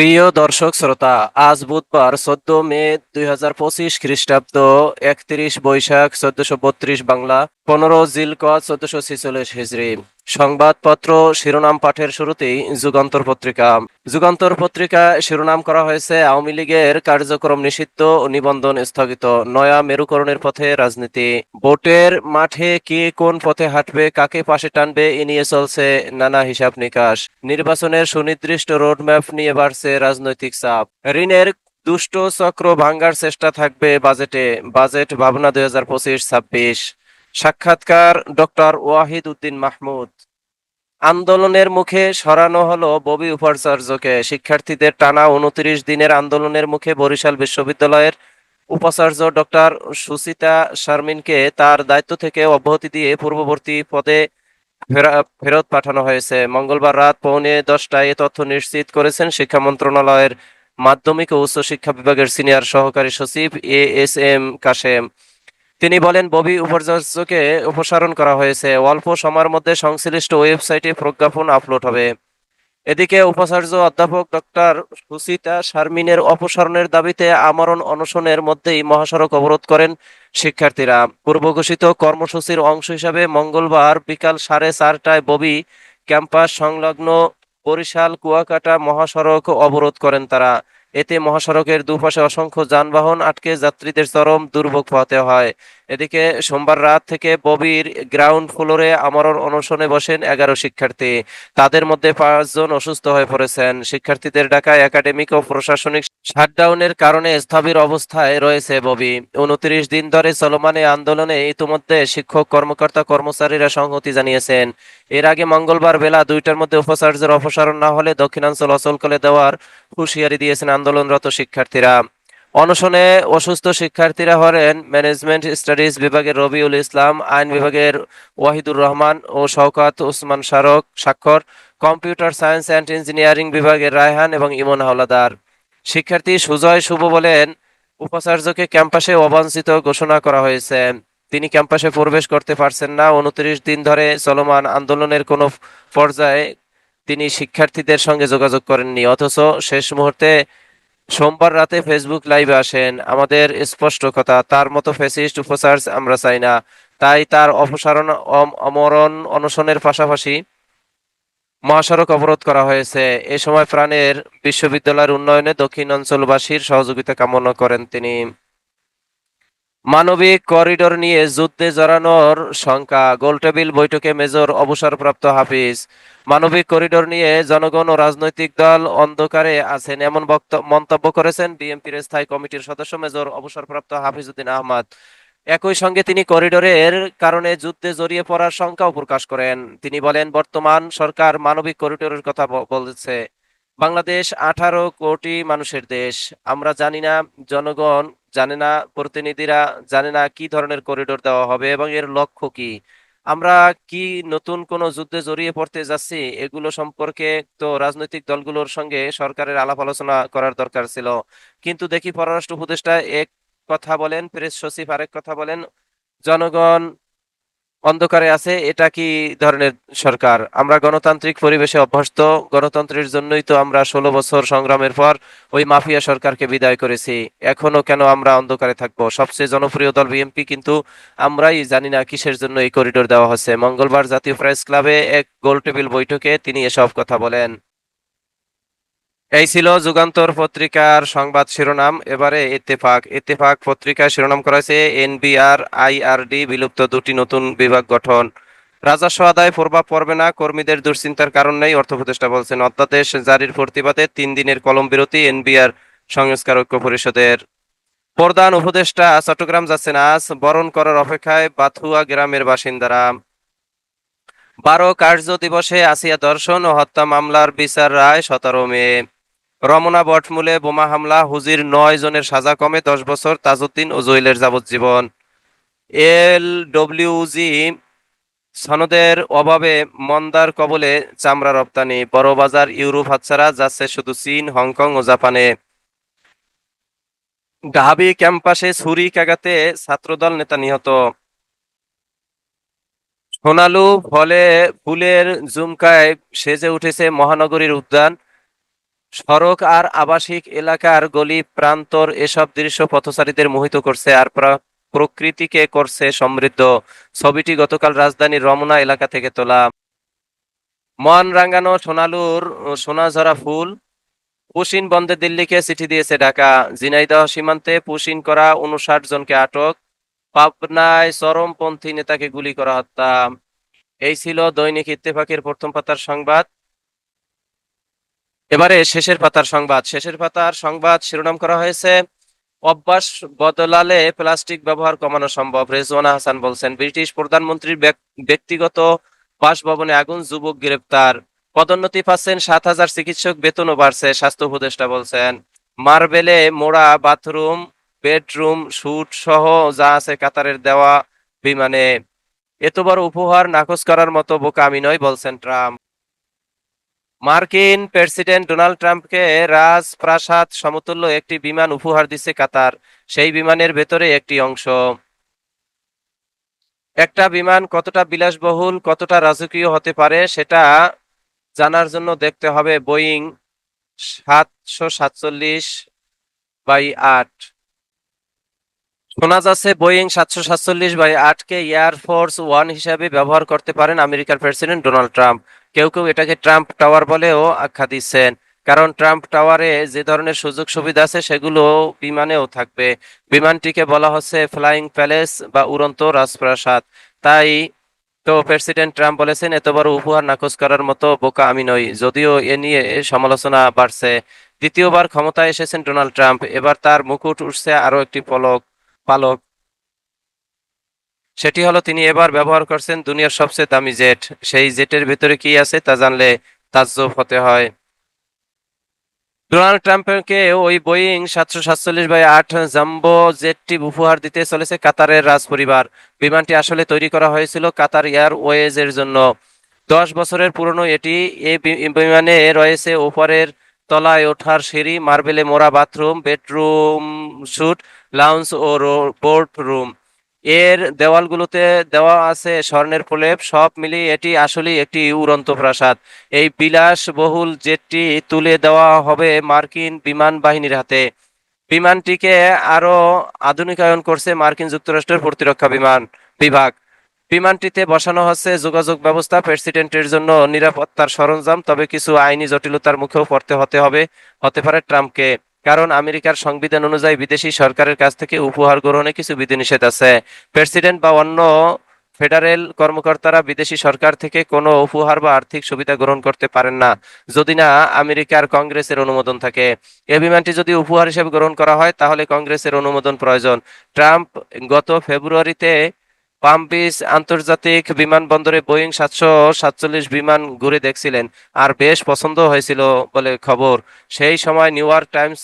প্রিয় দর্শক শ্রোতা, আজ বুধবার চোদ্দ মে দুই হাজার পঁচিশ খ্রিস্টাব্দ একত্রিশ বৈশাখ চোদ্দশো বত্রিশ বাংলা, পনেরো জিলক চোদ্দশো ছিচল্লিশ হিজড়ি সংবাদপত্র শিরোনাম পাঠের শুরুতেই যুগান্তর পত্রিকা। যুগান্তর পত্রিকা শিরোনাম করা হয়েছে, আওয়ামী লীগের কার্যক্রম নিষিদ্ধ নিবন্ধন স্থগিত, নয়া মেরুকরণের পথে রাজনীতি। ভোটের মাঠে কে কোন পথে হাঁটবে, কাকে পাশে টানবে, এ নিয়ে চলছে নানা হিসাব নিকাশ। নির্বাচনের সুনির্দিষ্ট রোডম্যাপ নিয়ে বাড়ছে রাজনৈতিক চাপ। ঋণের দুষ্ট চক্র ভাঙ্গার চেষ্টা থাকবে বাজেটে। বাজেট ভাবনা দুই হাজার পঁচিশ ছাব্বিশ। সাক্ষাৎকার ডক্টর ওয়াহিদ উদ্দিন মাহমুদ। আন্দোলনের মুখে সরানো হলো ববি উপাচার্যকে। শিক্ষার্থীদের টানা উনত্রিশ দিনের আন্দোলনের মুখে বরিশাল বিশ্ববিদ্যালয়ের উপাচার্য ডক্টর সুচিতা শারমিনকে তার দায়িত্ব থেকে অব্যাহতি দিয়ে পূর্ববর্তী পদে ফেরা- ফেরত পাঠানো হয়েছে। মঙ্গলবার রাত পৌনে দশটায় এ তথ্য নিশ্চিত করেছেন শিক্ষা মন্ত্রণালয়ের মাধ্যমিক ও উচ্চশিক্ষা বিভাগের সিনিয়র সহকারী সচিব এ এস এম কাশেম। তিনি বলেন, ববি উপাচার্যকে অপসারণ করা হয়েছে। অল্প সময়ের মধ্যে সংশ্লিষ্ট ওয়েবসাইটে প্রজ্ঞাপন আপলোড হবে। এদিকে উপাচার্য অধ্যাপক ডক্টর সুচিতা শারমিনের অপসারণের দাবিতে আমরণ অনশনের মধ্যেই মহাসড়ক অবরোধ করেন শিক্ষার্থীরা। পূর্ব ঘোষিত কর্মসূচির অংশ হিসাবে মঙ্গলবার বিকাল সাড়ে চারটায় ববি ক্যাম্পাস সংলগ্ন বরিশাল, কুয়াকাটা মহাসড়ক অবরোধ করেন তারা। এতে মহাসড়কের দুপাশে অসংখ্য যানবাহন আটকে যাত্রীদের চরম দুর্ভোগ পোহাতে হয়। এদিকে সোমবার রাত থেকে ববির গ্রাউন্ড ফ্লোরে আমরণ অনশনে বসেন এগারো শিক্ষার্থী। তাদের মধ্যে পাঁচজন অসুস্থ হয়ে পড়েছেন। শিক্ষার্থীদের ঢাকায় একাডেমিক ও প্রশাসনিক শাটডাউনের কারণে স্থবির অবস্থায় রয়েছে ববি। উনত্রিশ দিন ধরে চলমান আন্দোলনে ইতিমধ্যে শিক্ষক, কর্মকর্তা, কর্মচারীরা সংহতি জানিয়েছেন। এর আগে মঙ্গলবার বেলা দুইটার মধ্যে উপাচার্যের অপসারণ না হলে দক্ষিণাঞ্চল অচল করে দেওয়ার হুঁশিয়ারি দিয়েছেন আন্দোলনরত শিক্ষার্থীরা। অনশনে অসুস্থ শিক্ষার্থীরা হলেন ম্যানেজমেন্ট স্টাডিজ বিভাগের রবিউল ইসলাম, আইন বিভাগের ওয়াহিদুর রহমান ও শওকাত ওসমান শারক স্বাক্ষর, কম্পিউটার সায়েন্স অ্যান্ড ইঞ্জিনিয়ারিং বিভাগের রায়হান এবং ইমন হাওলাদার। শিক্ষার্থী সুজয় শুভ বলেন, উপাচার্যকে ক্যাম্পাসে অবাঞ্ছিত ঘোষণা করা হয়েছে। তিনি ক্যাম্পাসে প্রবেশ করতে পারছেন না। উনত্রিশ দিন ধরে চলমান আন্দোলনের কোনো পর্যায়ে তিনি শিক্ষার্থীদের সঙ্গে যোগাযোগ করেননি। অথচ শেষ মুহূর্তে সোমবার রাতে ফেসবুক লাইভে আসেন। আমাদের স্পষ্ট কথা, তার মতো ফেসিস্ট উপসার্জ আমরা চাই না। তাই তার অপসারণ, অম- অমরণ অনশনের পাশাপাশি মহাসড়ক অবরোধ করা হয়েছে। এ সময় প্রাণের বিশ্ববিদ্যালয়ের উন্নয়নে দক্ষিণ অঞ্চলবাসীর সহযোগিতা কামনা করেন তিনি। মানবিক করিডোর নিয়ে যুদ্ধে জড়ানোর শঙ্কা গোলটেবিল বৈঠকে মেজর অবসরপ্রাপ্ত হাফিজ। মানবিক করিডোর নিয়ে জনগণ ও রাজনৈতিক দল অন্ধকারে আছেন এমন মন্তব্য করেছেন বিএনপির স্থায়ী কমিটির সদস্য মেজর অবসরপ্রাপ্ত হাফিজউদ্দিন আহমদ। একই সঙ্গে তিনি করিডোরের কারণে যুদ্ধে জড়িয়ে পড়ার শঙ্কাও প্রকাশ করেন। তিনি বলেন, বর্তমান সরকার মানবিক করিডোরের কথা বলছে। বাংলাদেশ আঠারো কোটি মানুষের দেশ। আমরা জানি না, জনগণ জানে না, প্রতিনিধিরা জানে না কি ধরনের করিডোর দেওয়া হবে এবং এর লক্ষ্য কি। আমরা কি নতুন কোনো যুদ্ধে জড়িয়ে পড়তে যাচ্ছি, এগুলো সম্পর্কে তো রাজনৈতিক দলগুলোর সঙ্গে সরকারের আলাপ আলোচনা করার দরকার ছিল। কিন্তু দেখি পররাষ্ট্র উপদেষ্টা এক কথা বলেন, প্রেস সচিব আরেক কথা বলেন, জনগণ অন্ধকারে আছে, এটা কি ধরনের সরকার? আমরা গণতান্ত্রিক পরিবেশে অভ্যস্ত, গণতন্ত্রের জন্যই তো আমরা ষোলো বছর সংগ্রামের পর ওই মাফিয়া সরকারকে বিদায় করেছি। এখনও কেন আমরা অন্ধকারে থাকব? সবচেয়ে জনপ্রিয় দল বিএনপি, কিন্তু আমরাই জানি না কিসের জন্য এই করিডোর দেওয়া হচ্ছে। মঙ্গলবার জাতীয় প্রেস ক্লাবে এক গোল টেবিল বৈঠকে তিনি এসব কথা বলেন। এই ছিল যুগান্তর পত্রিকার সংবাদ শিরোনাম। এবারে ইত্তেফাক। ইত্তেফাক পত্রিকায় শিরোনাম করা হয়েছে, এনবিআর, আইআরডি বিলুপ্ত দুটি নতুন বিভাগ গঠন। রাজস্ব আদায় প্রভাব পড়বে না, কর্মীদের দুশ্চিন্তার কারণ নেই, অর্থ উপদেষ্টা বলছেন অধ্যাদেশ। জারির প্রতিবাদে তিন দিনের কলম বিরতি, এনবিআর সংস্কার ঐক্য পরিষদের। প্রধান উপদেষ্টা চট্টগ্রাম যাচ্ছেন আজ, বরণ করার অপেক্ষায় বাথুয়া গ্রামের বাসিন্দারা। বারো কার্য দিবসে আসিয়া দর্শন ও হত্যা মামলার বিচার রায়, সতেরো মে। রমনা বটমূলে বোমা হামলা, হুজির নয় জনের সাজা কমে দশ বছর তাজউদ্দিন ও জহিলের যাবজ্জীবন। এল ডব্লিউজি সনদের অভাবে মন্দার কবলে চামড়া রপ্তানি, বড় বাজার ইউরোপ হাতছাড়া যাচ্ছে শুধু চীন, হংকং ও জাপানে। ঢাবি ক্যাম্পাসে ছুরি কাগাতে ছাত্রদল নেতা নিহত। সোনালু ফলে ফুলের জুমকায় সেজে উঠেছে মহানগরীর উদ্যান। সড়ক আর আবাসিক এলাকার গলি, প্রান্তর এসব দৃশ্য পথচারীদের মোহিত করছে আর প্রকৃতিকে করছে সমৃদ্ধ। ছবিটি গতকাল রাজধানীর রমনা এলাকা থেকে তোলা। মন রাঙ্গানো সোনালুর সোনাঝরা ফুল পুশিন বন্ধে দিল্লিকে চিঠি দিয়েছে ঢাকা। ঝিনাইদহ সীমান্তে পুশিন করা উনষাট জনকে আটক। পাবনায় চরমপন্থী নেতাকে গুলি করা হত্যা। এই ছিল দৈনিক ইত্তেফাকের প্রথম পাতার সংবাদ। এবারে শেষের পাতার সংবাদ। শেষের পাতার সংবাদ শিরোনাম করা হয়েছে, অভ্যাস বদলালে প্লাস্টিক ব্যবহার কমানো সম্ভব, রেজওয়ানা হাসান বলছেন। ব্রিটিশ প্রধানমন্ত্রীর ব্যক্তিগত বাসভবনে আগুন, যুবক গ্রেপ্তার। পদোন্নতি পাচ্ছেন, সাত হাজার চিকিৎসক, বেতনও বাড়ছে, স্বাস্থ্য উপদেষ্টা বলছেন। মার্বেলে মোড়া বাথরুম, বেডরুম, শুট সহ যা আছে কাতারের দেওয়া বিমানে। এত বড় উপহার নাকচ করার মতো বোকা আমি নয়, বলছেন ট্রাম্প। মার্কিন প্রেসিডেন্ট ডোনাল্ড ট্রাম্পকে রাজপ্রাসাদ সমতুল্য একটি বিমান উপহার দিচ্ছে কাতার। সেই বিমানের ভেতরে একটি অংশ। একটা বিমান কতটা বিলাসবহুল, কতটা রাজকীয় হতে পারে সেটা জানার জন্য দেখতে হবে বোয়িং সাতশো সাতচল্লিশ বাই আট। শোনা যাচ্ছে বোয়িং সাতশো সাতচল্লিশ বাই আটকে এয়ারফোর্স ওয়ান হিসাবে ব্যবহার করতে পারেন আমেরিকার প্রেসিডেন্ট ডোনাল্ড ট্রাম্প। কেউ কেউ এটাকে ট্রাম্প টাওয়ার বলেও আখ্যা দিচ্ছেন। কারণ ট্রাম্প টাওয়ারে যে ধরনের সুযোগ সুবিধা আছে, সেগুলো বিমানেও থাকবে। বিমানটিকে বলা হচ্ছে ফ্লাইং প্যালেস বা উড়ন্ত রাজপ্রাসাদ। তাই তো প্রেসিডেন্ট ট্রাম্প বলেছেন, এত বড় উপহার নাকচ করার মতো বোকা আমি নই, যদিও এ নিয়ে সমালোচনা বাড়ছে। দ্বিতীয়বার ক্ষমতায় এসেছেন ডোনাল্ড ট্রাম্প। এবার তার মুকুট উঠছে আরও একটি পলক, পালক। সেটি হলো তিনি এবার ব্যবহার করছেন দুনিয়ার সবচেয়ে দামি জেট। সেই জেটের ভেতরে কি আছে তা জানলে তাজ্জব হতে হয়। ডোনাল্ড ট্রাম্পকে ওই বোয়িং সাতশো সাতচল্লিশ বাই আট জাম্বো জেটটি উপহার দিতে চলেছে কাতারের রাজপরিবার। বিমানটি আসলে তৈরি করা হয়েছিল কাতার এয়ারওয়েজ এর জন্য। দশ বছরের পুরনো এটি বি- বিমানে রয়েছে ওপরের তলায় ওঠার সিঁড়ি, মার্বেলে মোড়া বাথরুম, বেডরুম, স্যুট, লাউঞ্জ ও বোর্ড রুম। এর দেওয়ালগুলোতে দেওয়া আছে স্বর্ণের প্রলেপ, সব মিলিয়ে এটি আসলেই একটি উড়ন্ত প্রাসাদ। এই বিলাসবহুল জেটটি তুলে দেওয়া হবে মার্কিন বিমান বাহিনীর হাতে। বিমানটিকে আরও আধুনিকায়ন করছে মার্কিন যুক্তরাষ্ট্রের প্রতিরক্ষা বিমান বিভাগ। বিমানটিতে বসানো হচ্ছে যোগাযোগ ব্যবস্থা প্রেসিডেন্টের জন্য নিরাপত্তার সরঞ্জাম, তবে কিছু আইনি জটিলতার মুখেও পড়তে হতে হবে, হতে পারে ট্রাম্পকে। কারণ আমেরিকার সংবিধান অনুযায়ী বিদেশি সরকারের কাছ থেকে উপহার গ্রহণে কিছু বিধিনিষেধ আছে। প্রেসিডেন্ট বা অন্য ফেডারেল কর্মকর্তারা বিদেশি সরকার থেকে কোনো উপহার বা আর্থিক সুবিধা গ্রহণ করতে পারেন না, যদি না আমেরিকার কংগ্রেসের অনুমোদন থাকে। এ বিমানটি যদি উপহার হিসেবে গ্রহণ করা হয়, তাহলে কংগ্রেসের অনুমোদন প্রয়োজন। ট্রাম্প গত ফেব্রুয়ারিতে পাম বিচ আন্তর্জাতিক বিমানবন্দরে বোয়িং সাতশো সাতচল্লিশ বিমান ঘুরে দেখছিলেন। আর বেশ পছন্দ হয়েছিল বলে খবর। সেই সময় নিউ ইয়র্ক টাইমস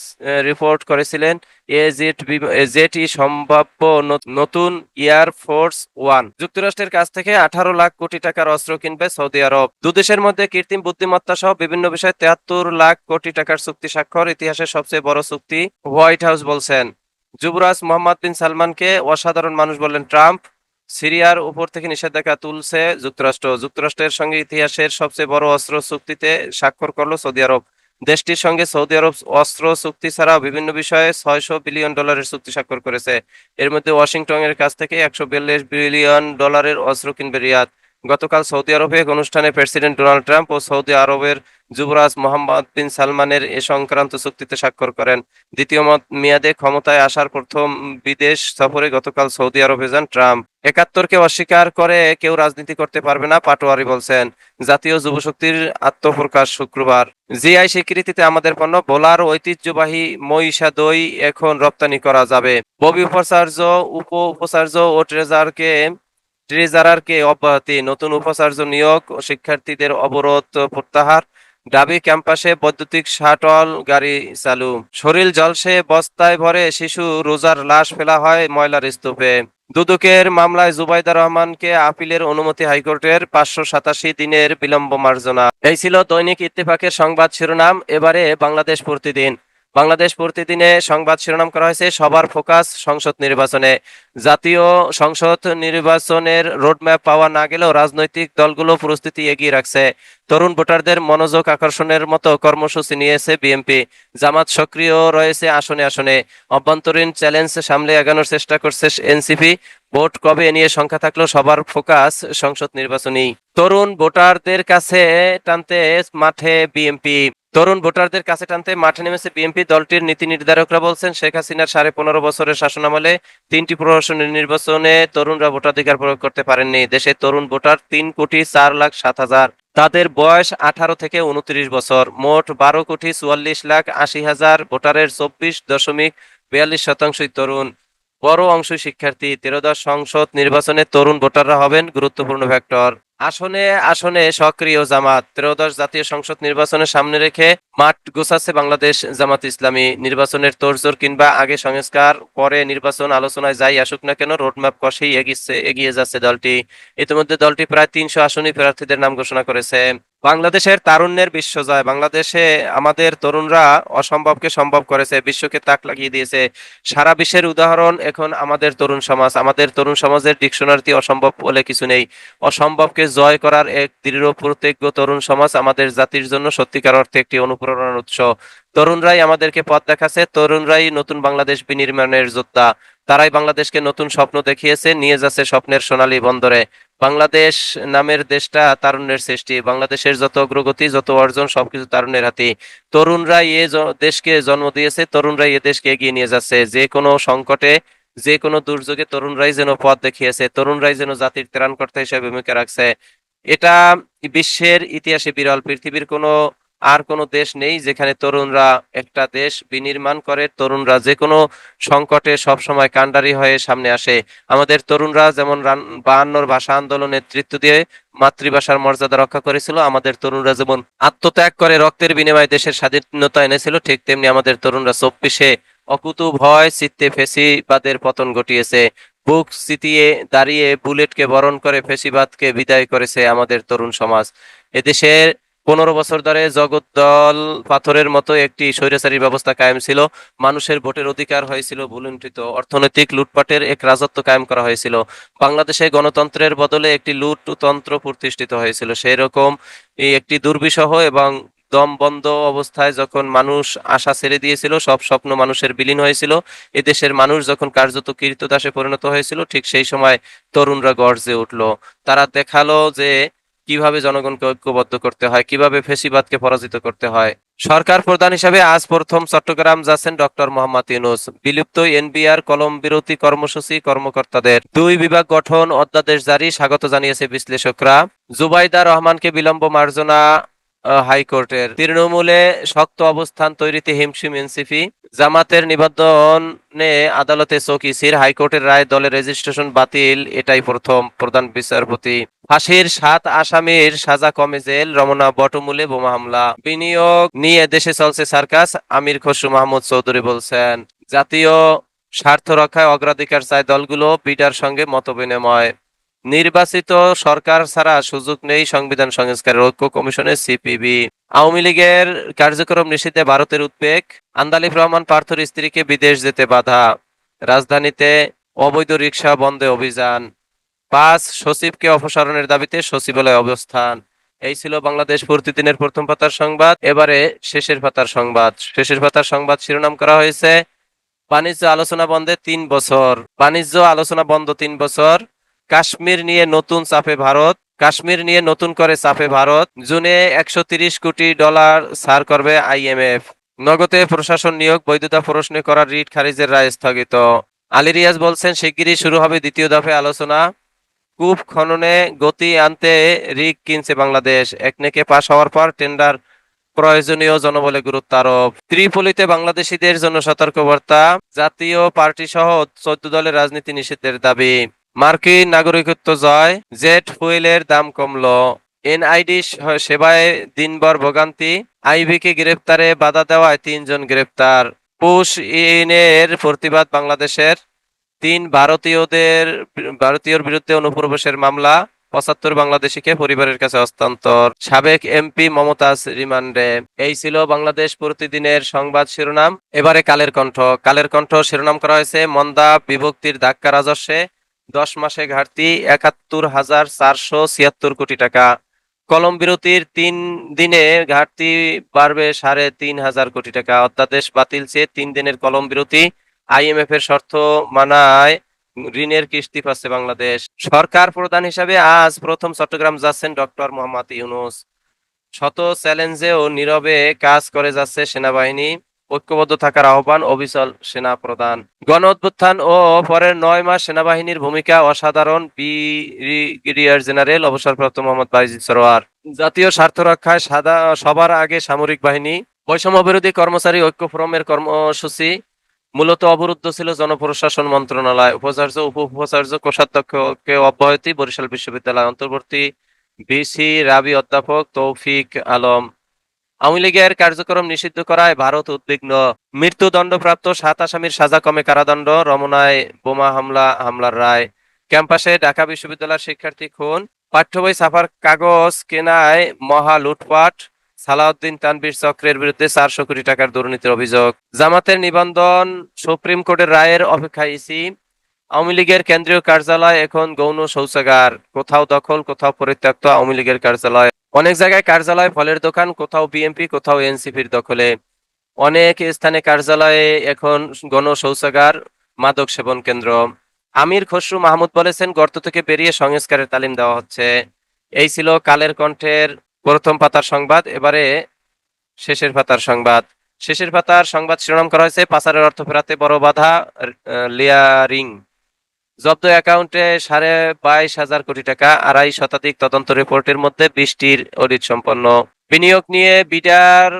রিপোর্ট করেছিলেন, এ জেট জেটি সম্ভাব্য নতুন এয়ার ফোর্স ওয়ান। যুক্তরাষ্ট্রের কাছ থেকে আঠারো লাখ কোটি টাকার অস্ত্র কিনবে সৌদি আরব। দুদেশের মধ্যে কৃত্রিম বুদ্ধিমত্তা সহ বিভিন্ন বিষয়ে তেহাত্তর লাখ কোটি টাকার চুক্তি স্বাক্ষর, ইতিহাসের সবচেয়ে বড় চুক্তি হোয়াইট হাউস বলছেন। যুবরাজ মোহাম্মদ বিন সালমানকে অসাধারণ মানুষ বললেন ট্রাম্প। সিরিয়ার উপর থেকে নিষেধাজ্ঞা তুলছে যুক্তরাষ্ট্র। যুক্তরাষ্ট্রের সঙ্গে ইতিহাসের সবচেয়ে বড় অস্ত্র চুক্তিতে স্বাক্ষর করল সৌদি আরব। দেশটির সঙ্গে সৌদি আরব অস্ত্র চুক্তি ছাড়াও বিভিন্ন বিষয়ে ছয়শো বিলিয়ন ডলারের চুক্তি স্বাক্ষর করেছে। এর মধ্যে ওয়াশিংটনের কাছ থেকে একশো বিয়াল্লিশ বিলিয়ন ডলারের অস্ত্র কিনবে রিয়াদ। গতকাল সৌদি আরবে এক অনুষ্ঠানে প্রেসিডেন্ট ডোনাল্ড ট্রাম্প ও সৌদি আরবের যুবরাজ মোহাম্মদ বিন সালমানের এ সংক্রান্ত চুক্তিতে স্বাক্ষর করেন। দ্বিতীয় মেয়াদে ক্ষমতায় আসার প্রথম বিদেশ সফরে গতকাল সৌদি আরবে যান ট্রাম্প। একাত্তরকে অস্বীকার করে কেউ রাজনীতি করতে পারবে না, পাটোয়ারি বলছেন। জাতীয় যুবশক্তির আত্মপ্রকাশ শুক্রবার। জিআই স্বীকৃতিতে আমাদের পণ্য, বোলার ঐতিহ্যবাহী মহিষা দই এখন রপ্তানি করা যাবে। ববি উপাচার্য, উপ উপাচার্য ও ট্রেজারকে, ট্রেজারারকে অব্যাহতি। নতুন উপাচার্য নিয়োগ শিক্ষার্থীদের অবরোধ প্রত্যাহার। ডাবি ক্যাম্পাসে বৈদ্যুতিক শাটল, গাড়ি চালু। শরীর জলসে বস্তায় ভরে শিশু রোজার লাশ ফেলা হয় ময়লার স্তূপে। দুদকের মামলায় জুবাইদা রহমানকে আপিলের অনুমতি হাইকোর্টের পাঁচশো সাতাশি দিনের বিলম্ব মার্জনা। এই ছিল দৈনিক ইত্তেফাকের সংবাদ শিরোনাম। এবারে বাংলাদেশ প্রতিদিন। বাংলাদেশ প্রতিদিনে সংবাদ শিরোনাম করা হয়েছে। সবার ফোকাস সংসদ নির্বাচনে। জাতীয় সংসদ নির্বাচনের রোডম্যাপ পাওয়া না গেলেও রাজনৈতিক দলগুলো প্রস্তুতি এগিয়ে রাখছে। তরুণ ভোটারদের মনোযোগ আকর্ষণের মতো কর্মসূচি নিয়েছে বিএনপি। জামাত সক্রিয় রয়েছে আসনে আসনে। অভ্যন্তরীণ চ্যালেঞ্জ সামলে এগানোর চেষ্টা করছে এনসিপি। ভোট কবে নিয়ে সংখ্যা থাকলেও সবার ফোকাস সংসদ নির্বাচনী। তরুণ ভোটারদের কাছে টানতে মাঠে বিএনপি। তরুণ ভোটারদের কাছে টানতে মাঠে নেমেছে বিএনপি। দলটির নীতি নির্ধারকরা বলছেন, শেখ হাসিনার সাড়ে পনেরো বছরের শাসনামলে তিনটি প্রশাসনের নির্বাচনে তরুণরা ভোটাধিকার প্রয়োগ করতে পারেননি। দেশে তরুণ ভোটার তিন কোটি চার লাখ সাত হাজার। তাদের বয়স আঠারো থেকে উনত্রিশ বছর। মোট বারো কোটি চুয়াল্লিশ লাখ আশি হাজার ভোটারের চব্বিশ দশমিক বিয়াল্লিশ শতাংশই তরুণ। বড় অংশই শিক্ষার্থী। ত্রয়োদশ সংসদ নির্বাচনে তরুণ ভোটাররা হবেন গুরুত্বপূর্ণ ভেক্টর। আসনে আসনে সক্রিয় জামাত। ত্রয়োদশ জাতীয় সংসদ নির্বাচনের সামনে রেখে মাঠ গোছাচ্ছে বাংলাদেশ জামাত ইসলামী। নির্বাচনের তোরজোর কিংবা আগে সংস্কার পরে নির্বাচন আলোচনায় যাই আসুক না কেন, রোডম্যাপ কষেই এগিয়েছে এগিয়ে যাচ্ছে দলটি। ইতিমধ্যে দলটি প্রায় তিনশো আসনী প্রার্থীদের নাম ঘোষণা করেছে। বাংলাদেশের তারুণ্যের বিশ্বজয় বাংলাদেশে আমাদের তরুণরা অসম্ভবকে সম্ভব করেছে, বিশ্বকে তাক লাগিয়ে দিয়েছে। সারা বিশ্বের উদাহরণ এখন আমাদের তরুণ সমাজ। আমাদের তরুণ সমাজের ডিকশনারিতে অসম্ভব বলে কিছু নেই। অসম্ভবকে জয় করার এক দৃঢ় প্রত্যজ্ঞ তরুণ সমাজ আমাদের জাতির জন্য সত্যিকার অর্থে একটি অনুপ্রেরণার উৎস। তরুণরাই আমাদেরকে পথ দেখাচ্ছে, তরুণরাই নতুন বাংলাদেশ বিনির্মাণের যোদ্ধা। তারাই বাংলাদেশকে নতুন স্বপ্ন দেখিয়েছে, নিয়ে যাচ্ছে স্বপ্নের সোনালী বন্দরে। বাংলাদেশ নামের দেশটা তারুণ্যের সৃষ্টি। বাংলাদেশের যত অগ্রগতি, যত অর্জন, সবকিছু তারুণ্যের হাতে। তরুণরাই এ দেশকে জন্ম দিয়েছে, তরুণরাই এ দেশকে এগিয়ে নিয়ে যাচ্ছে। যে কোনো সংকটে, যে কোনো দুর্যোগে তরুণরাই যেন পথ দেখিয়েছে, তরুণরাই যেন জাতির ত্রাণকর্তা হিসেবে ভূমিকা রাখছে। এটা বিশ্বের ইতিহাসে বিরল। পৃথিবীর কোনো আর কোনো দেশ নেই যেখানে তরুণরা একটা দেশ বিনির্মাণ করে, তরুণরা যে কোনো সংকটে সবসময় কাণ্ডারি হয়ে সামনে আসে। আমাদের তরুণরা যেমন বায়ান্নর ভাষা আন্দোলনের নেতৃত্ব দিয়ে মাতৃভাষার মর্যাদা রক্ষা করেছিল, আমাদের তরুণরা যেমন আত্মত্যাগ করে রক্তের বিনিময়ে দেশের স্বাধীনতা এনেছিল, ঠিক তেমনি আমাদের তরুণরা চব্বিশে অকুতু ভয়, চিত্তে ফেসিবাদের পতন ঘটিয়েছে। বুক চিতিয়ে দাঁড়িয়ে বুলেটকে বরণ করে ফেসিবাদকে বিদায় করেছে আমাদের তরুণ সমাজ। এদেশের পনেরো বছর ধরে জগদ্দল পাথরের মতো একটি স্বৈরাচারী ব্যবস্থা কায়েম ছিল। মানুষের ভোটের অধিকার হয়েছিল ভুলুণ্ঠিত। অর্থনৈতিক লুটপাটের এক রাজত্ব কায়েম করা হয়েছিল। বাংলাদেশে গণতন্ত্রের বদলে একটি লুটতন্ত্র প্রতিষ্ঠিত হয়েছিল। সেই রকম একটি দুর্বিষহ এবং দম বন্ধ অবস্থায় যখন মানুষ আশা ছেড়ে দিয়েছিল, সব স্বপ্ন মানুষের বিলীন হয়েছিল। এদেশের মানুষ যখন কার্যত কীর্তদাসে পরিণত হয়েছিল, ঠিক সেই সময় তরুণরা গর্জে উঠল। তারা দেখাল যে কীভাবে জনগণকে ঐক্যবদ্ধ করতে হয়, কীভাবে ফেসিবাদকে পরাজিত করতে হয়। সরকার প্রধান হিসাবে আজ প্রথম চট্টগ্রাম যাচ্ছেন ডক্টর মোহাম্মদ ইউনুস। বিলুপ্ত এনবিআর কলম বিরতি কর্মসূচি কর্মকর্তাদের দুই বিভাগ গঠন অধ্যাদেশ জারি, স্বাগত জানিয়েছে বিশ্লেষকরা। জুবাইদা রহমানকে বিলম্ব মার্জনা হাইকোর্টের। তৃণমূলে শক্ত অবস্থান, তৈরিতে হিমশিম, এনসিপি। জামাতের নিবন্ধনে আদালতে চৌকিসির হাইকোর্টের রায়, দলের রেজিস্ট্রেশন বাতিল, এটাই প্রথম প্রধান বিচারপতি। ফাঁসির সাত আসামির সাজা কমে জেল, রমনা বটমূলে বোমা হামলা। বিনিয়োগ নিয়ে দেশে চলছে সার্কাস, আমির খসরু মাহমুদ চৌধুরী বলছেন। জাতীয় স্বার্থ রক্ষায় অগ্রাধিকার চায় দলগুলো বিডার সঙ্গে মত বিনিময় নির্বাচিত সরকার ছাড়া সুযোগ নেই সংবিধান সংস্কারের ঐক্য কমিশনের সিপিবি। আওয়ামী লীগের কার্যক্রম নিষিদ্ধে ভারতের উদ্বেগ। আন্দালিফ রহমান পার্থর স্ত্রীকে বিদেশ যেতে বাধা। রাজধানীতে অবৈধ রিক্সা বন্ধে অভিযান। পাঁচ সচিবকে অপসারণের দাবিতে সচিবালয় অবস্থান। এই ছিল বাংলাদেশ প্রতিদিনের প্রথম পাতার সংবাদ। এবারে শেষের পাতার সংবাদ। শেষের পাতার সংবাদ শিরোনাম করা হয়েছে। বাণিজ্য আলোচনা বন্ধে তিন বছর। বাণিজ্য আলোচনা বন্ধ তিন বছর। কাশ্মীর নিয়ে নতুন চাপে ভারত, কাশ্মীর নিয়ে নতুন করে চাপে ভারত, জুনে একশো কোটি ডলার ছাড় করবে আইএমএফ নগদে প্রশাসন নিয়োগ, বৈধতা প্রশ্নে করা রিট খারিজের রায় স্থগিত। আলী রিয়াজ বলছেন, শিগগিরই শুরু হবে দ্বিতীয় দফে আলোচনা। কূপ খননে গতি আনতে রিক কিনছে বাংলাদেশ। একনেকে পাশ হওয়ার পর টেন্ডার প্রয়োজনীয় জনবলে গুরুত্ব আরোপ। ত্রিপলিতে বাংলাদেশিদের জন্য সতর্কবার্তা। জাতীয় পার্টি সহ চোদ্দ দলের রাজনীতি নিষিদ্ধের দাবি। মার্কিন নাগরিকত্ব জয়, জেট ফুয়েলের দাম কমল। এনআইডি সেবায় দিনভর ভোগান্তি। আইভিকে গ্রেপ্তারে বাধা দেওয়ায় তিনজন গ্রেপ্তার। পুশ ইনের প্রতিবাদ বাংলাদেশের। তিন ভারতীয়দের ভারতীয়র বিরুদ্ধে অনুপ্রবেশের মামলা। পঁচাত্তর বাংলাদেশিকে পরিবারের কাছে হস্তান্তর। সাবেক এমপি মমতাজ রিমান্ডে। এই ছিল বাংলাদেশ প্রতিদিনের সংবাদ শিরোনাম। এবারে কালের কণ্ঠ। কালের কণ্ঠ শিরোনাম করা হয়েছে মন্দা বিভক্তির ধাক্কা রাজস্বে। দশ মাসে ঘাটতি একাত্তর হাজার চারশো ছিয়াত্তর কোটি টাকা। কলম বিরতির তিন দিনে ঘাটতি বাড়বে সাড়ে তিন হাজার কোটি টাকা। অধ্যাদেশ বাতিল চেয়ে তিন দিনের কলম বিরতি আইএমএফ এর শর্ত মানায় ঋণের কিস্তি পাচ্ছে বাংলাদেশ। সরকার প্রধান হিসাবে আজ প্রথম চট্টগ্রাম যাচ্ছেন ডক্টর মোহাম্মদ ইউনুস। শত চ্যালেঞ্জেও নীরবে কাজ করে যাচ্ছে সেনাবাহিনী। ঐক্যবদ্ধ থাকার আহ্বান অবিচল সেনা প্রধান গণ অভ্যুত্থান ও পরের নয় মাস সেনাবাহিনীর ভূমিকা অসাধারণ, ব্রিগেডিয়ার জেনারেল অবসরপ্রাপ্ত মোহাম্মদ বাইজিদ সরোয়ার। জাতীয় স্বার্থ রক্ষায় সাদা, সবার আগে সামরিক বাহিনী, বৈষম্য বিরোধী কর্মচারী ঐক্য ফোরামের কর্মসূচি, মূলত অবরুদ্ধ ছিল জনপ্রশাসন মন্ত্রণালয়। উপাচার্য উপ উপাচার্য কোষাধ্যক্ষকে অব্যাহতি বরিশাল বিশ্ববিদ্যালয় অন্তর্বর্তী ভিসি রাবি অধ্যাপক তৌফিক আলম। আওয়ামী লীগের কার্যক্রম নিষিদ্ধ করায় ভারত উদ্বিগ্ন। মৃত্যুদণ্ডপ্রাপ্ত সাত আসামির সাজা কমে কারাদণ্ড, রমনায় বোমা হামলা, হামলার রায়। ক্যাম্পাসে ঢাকা বিশ্ববিদ্যালয়ের শিক্ষার্থী খুন। পাঠ্য বই ছাপার কাগজ কেনায় মহা লুটপাট। সালাউদ্দিন তানবীর চক্রের বিরুদ্ধে চারশো কোটি টাকার দুর্নীতির অভিযোগ। জামাতের নিবন্ধন সুপ্রিম কোর্টের রায়ের অপেক্ষা ইসি। আওয়ামী লীগের কেন্দ্রীয় কার্যালয় এখন গৌণ শৌচাগার। কোথাও দখল, কোথাও পরিত্যক্ত আওয়ামী লীগের কার্যালয়। অনেক জায়গায় কার্যালয় ফলের দোকান, কোথাও বিএনপি কোথাও এনসিপির দখলে। অনেক স্থানে কার্যালয়ে এখন গণ শৌচাগার মাদক সেবন কেন্দ্র। আমির খসরু মাহমুদ বলেছেন, গর্ত থেকে বেরিয়ে সংস্কারের তালিম দেওয়া হচ্ছে। এই ছিল কালের কণ্ঠের প্রথম পাতার সংবাদ, এবারে শেষের পাতার সংবাদ। শেষের পাতার সংবাদ শিরোনাম করা হয়েছে, পাচারের অর্থ ফেরাতে বড় বাধা লেয়ারিং। জব্দ অ্যাকাউন্টে সাড়ে বাইশ হাজার কোটি টাকা, আড়াই শতাধিক তদন্ত রিপোর্টের মধ্যে বৃষ্টির অডিট সম্পন্ন। বিনিয়োগ নিয়ে বিডার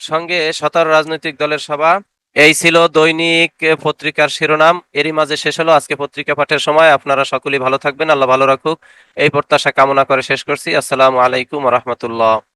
সঙ্গে সতেরো রাজনৈতিক দলের সভা। এই ছিল দৈনিক পত্রিকার শিরোনাম। এরই মাঝে শেষ হলো আজকে পত্রিকা পাঠের সময়। আপনারা সকলেই ভালো থাকবেন, আল্লাহ ভালো রাখুক। এই প্রত্যাশা কামনা করে শেষ করছি। আসসালামু আলাইকুম রহমতুল্লাহ।